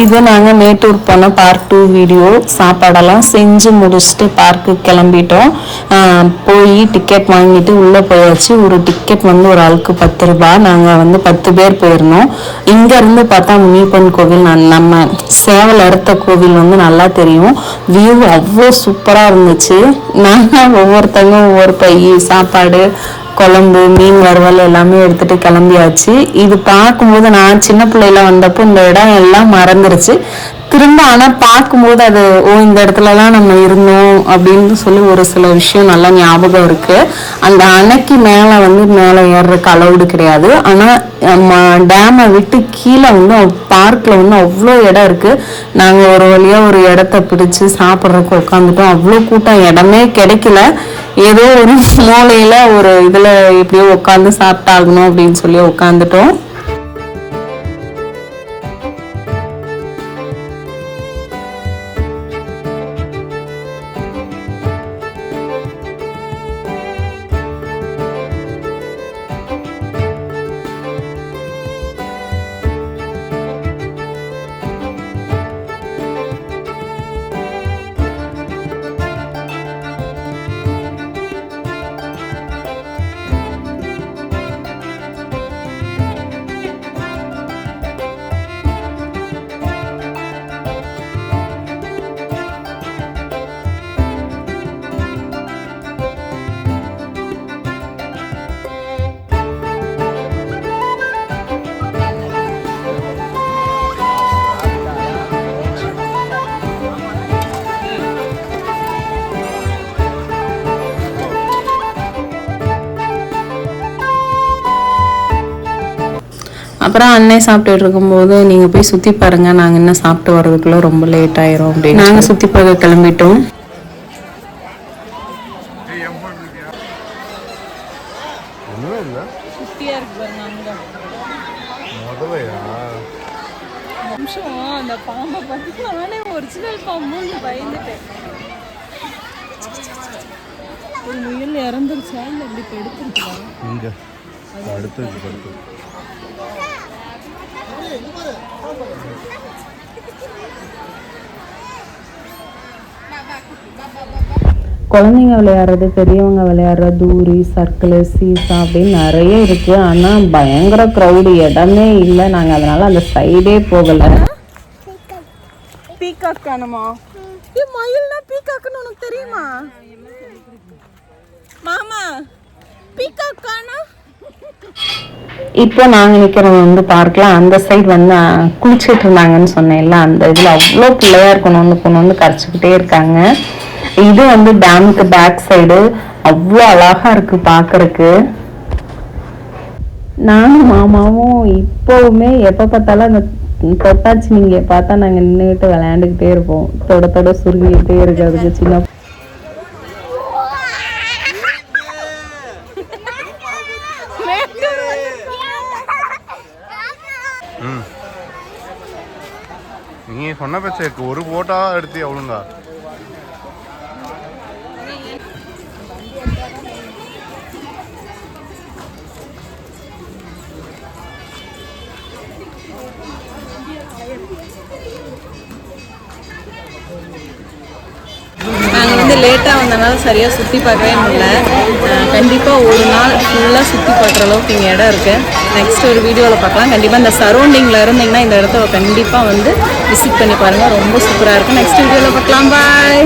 இது நாங்கள் மேட்டூர் போன பார்ட் டூ வீடியோ சாப்பாடெல்லாம் செஞ்சு முடிச்சுட்டு பார்க்கு கிளம்பிட்டோம். போய் டிக்கெட் வாங்கிட்டு உள்ளே போயாச்சு. ஒரு டிக்கெட் வந்து ஒரு ஆளுக்கு பத்து ரூபாய் நாங்கள் வந்து பத்து பேர் போயிருந்தோம். இங்கேருந்து பார்த்தா முனியப்பன் கோவில் நம்ம சேவல் அறுத்த கோவில் வந்து நல்லா தெரியும். வியூ அவ்வளோ சூப்பராக இருந்துச்சு. நாங்கள் ஒவ்வொருத்தங்க ஒவ்வொரு பை சாப்பாடு குழம்பு மீன் வறுவல் எல்லாமே எடுத்துட்டு கிளம்பியாச்சு. இது பார்க்கும்போது நான் சின்ன பிள்ளையில வந்தப்போ இந்த இடம் எல்லாம் மறந்துருச்சு. திரும்ப ஆனால் பார்க்கும்போது அது ஓ இந்த இடத்துலலாம் நம்ம இருந்தோம் அப்படின்னு சொல்லி ஒரு சில விஷயம் நல்லா ஞாபகம் இருக்குது அந்த அணைக்கு மேலே வந்து மேலே ஏறுறதுக்கு அலௌடு கிடையாது. ஆனால் நம்ம டேமை விட்டு கீழே வந்து பார்க்கில் வந்து அவ்வளோ இடம் இருக்குது நாங்கள் ஒரு வழியாக ஒரு இடத்த பிடிச்சி சாப்பிட்றதுக்கு உட்காந்துட்டோம் அவ்வளோ கூட்டம் இடமே கிடைக்கல. ஏதோ ஒரு மூலையில் ஒரு இதில் எப்படியோ உட்காந்து சாப்பிட்டாகணும் அப்படின்னு சொல்லி உட்காந்துட்டோம் அப்புறம் அண்ணன் சாப்பிட்டுட்டு இருக்கும்போது நீங்க போய் சுத்தி பாருங்க நாங்க என்ன சாப்பிட்டு வர்றதுக்குள்ள ரொம்ப லேட் ஆயிரும் அப்படின்னு. நாங்க சுத்தி பார்க்க கிளம்பிட்டோம். ஒரு முயல் இறந்துருச்சா இல்லை இப்படி இங்க. குழந்தைங்க விளையாடுறது பெரியவங்க விளையாடுற தூரி சர்க்கிள் சீசா அப்படின்னு நிறைய இருக்கு. ஆனா பயங்கர க்ரௌடு இடமே இல்லை. நாங்க அதனால அந்த சைடே போகல. பீகாக் காணுமா? மயில்னா பீகாக்னு உனக்கு தெரியுமா? மாமா இப்போ நாங்க நிற்கிறவங்க வந்து பார்க்கலாம். அந்த சைடு வந்து குளிச்சுட்டு இருந்தாங்கன்னு சொன்னேன்ல அந்த இதுல அவ்வளோ பிள்ளையா இருக்கணும் வந்து கொண்டு வந்து கரைச்சிக்கிட்டே இருக்காங்க. இது வந்து டேமுக்கு பேக் சைடு அவ்வளோ அழகா இருக்கு பார்க்குறக்கு நானும் மாமாவும் இப்போவுமே எப்போ பார்த்தாலும் அந்த தொட்டாச்சி நீங்க பார்த்தா நாங்க நின்றுக்கிட்டு விளையாண்டுக்கிட்டே இருப்போம். தொட தொட சுருங்கிக்கிட்டே இருக்கிறதுக்கு சின்ன நீ சொன்ன பேச்ச இருக்கு ஒரு போட்டா எடுத்து எவ்வளோங்க Thank you. லேட்டாக வந்தனால சரியாக சுற்றி பார்க்கவே முடியல. கண்டிப்பாக ஒரு நாள் ஃபுல்லாக சுற்றி பார்க்குற அளவுக்கு இங்கே இடம் இருக்குது நெக்ஸ்ட் ஒரு வீடியோவில் பார்க்கலாம். கண்டிப்பாக இந்த சரௌண்டிங்கில் இருந்தீங்கன்னா இந்த இடத்த கண்டிப்பாக வந்து விசிட் பண்ணி பாருங்கள் ரொம்ப சூப்பராக இருக்கும் நெக்ஸ்ட் வீடியோவில் பார்க்கலாம். பாய்